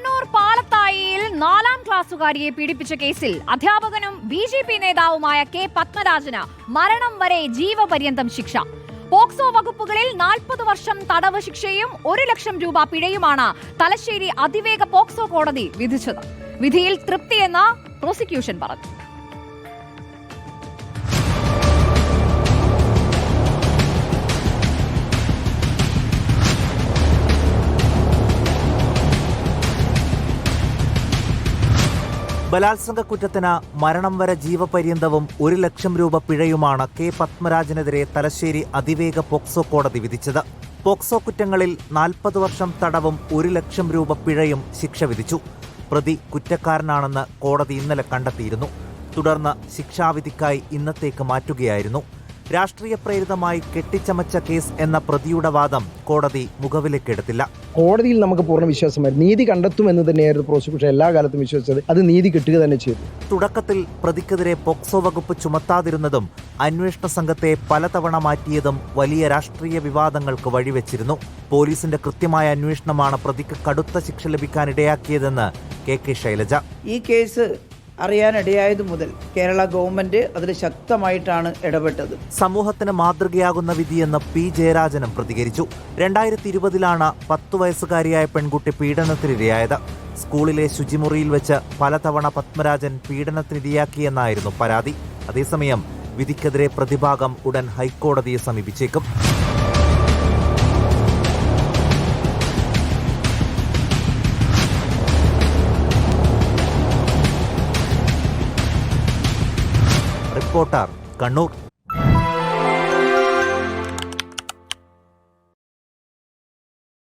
കണ്ണൂർ പാലത്തായിയിൽ നാലാം ക്ലാസ്സുകാരിയെ പീഡിപ്പിച്ച കേസിൽ അധ്യാപകനും ബി ജെ പി നേതാവുമായ കെ പത്മരാജന് മരണം വരെ ജീവപര്യന്തം ശിക്ഷ. പോക്സോ വകുപ്പുകളിൽ നാൽപ്പത് വർഷം തടവ് ശിക്ഷയും ഒരു ലക്ഷം രൂപ പിഴയുമാണ് തലശ്ശേരി അതിവേഗ പോക്സോ കോടതി വിധിച്ചത്. വിധിയിൽ തൃപ്തിയെന്ന് പ്രോസിക്യൂഷൻ പറഞ്ഞു. ബലാത്സംഗ കുറ്റത്തിന് മരണം വരെ ജീവപര്യന്തവും ഒരു ലക്ഷം രൂപ പിഴയുമാണ് കെ പത്മരാജനെതിരെ തലശ്ശേരി അതിവേഗ പോക്സോ കോടതി വിധിച്ചത്. പോക്സോ കുറ്റങ്ങളിൽ നാൽപ്പത് വർഷം തടവും ഒരു ലക്ഷം രൂപ പിഴയും ശിക്ഷ വിധിച്ചു. പ്രതി കുറ്റക്കാരനാണെന്ന് കോടതി ഇന്നലെ കണ്ടെത്തിയിരുന്നു. തുടർന്ന് ശിക്ഷാവിധിക്കായി ഇന്നത്തേക്ക് മാറ്റുകയായിരുന്നു. രാഷ്ട്രീയ പ്രേരിതമായി കെട്ടിച്ചമച്ച കേസ് എന്ന പ്രതിയുടെ വാദം കോടതി മുഖവിലേക്കെടുത്തില്ല കോടതിയിൽ നമുക്ക് പൂർണ വിശ്വാസമായിരുന്നു നീതി കണ്ടെത്തും എന്ന് തന്നെയായിരുന്നു പ്രോസിക്യൂഷൻ എല്ലാ കാലത്തും വിശ്വസിച്ചത്. അത് നീതി കിട്ടുക തന്നെ ചെയ്തു. തുടക്കത്തിൽ പ്രതിക്കെതിരെ പോക്സോ വകുപ്പ് ചുമത്താതിരുന്നതും അന്വേഷണ സംഘത്തെ പലതവണ മാറ്റിയതും വലിയ രാഷ്ട്രീയ വിവാദങ്ങൾക്ക് വഴിവെച്ചിരുന്നു. പോലീസിന്റെ കൃത്യമായ അന്വേഷണമാണ് പ്രതിക്ക് കടുത്ത ശിക്ഷ ലഭിക്കാനിടയാക്കിയതെന്ന് കെ കെ ശൈലജ. ഈ കേസ് അറിയാനിടയായതു മുതൽ കേരള ഗവൺമെന്റ് അതിൽ ശക്തമായിട്ടാണ് ഇടപെട്ടത്. സമൂഹത്തിന് മാതൃകയാകുന്ന വിധിയെന്ന് പി. ജയരാജനും പ്രതികരിച്ചു. രണ്ടായിരത്തി ഇരുപതിലാണ് പത്തു വയസ്സുകാരിയായ പെൺകുട്ടി പീഡനത്തിനിരയായത്. സ്കൂളിലെ ശുചിമുറിയിൽ വെച്ച് പലതവണ പത്മരാജൻ പീഡനത്തിനിരയാക്കിയെന്നായിരുന്നു പരാതി. അതേസമയം വിധിക്കെതിരെ പ്രതിഭാഗം ഉടൻ ഹൈക്കോടതിയെ സമീപിച്ചേക്കും. റിപ്പോർട്ടർ കണ്ണൂർ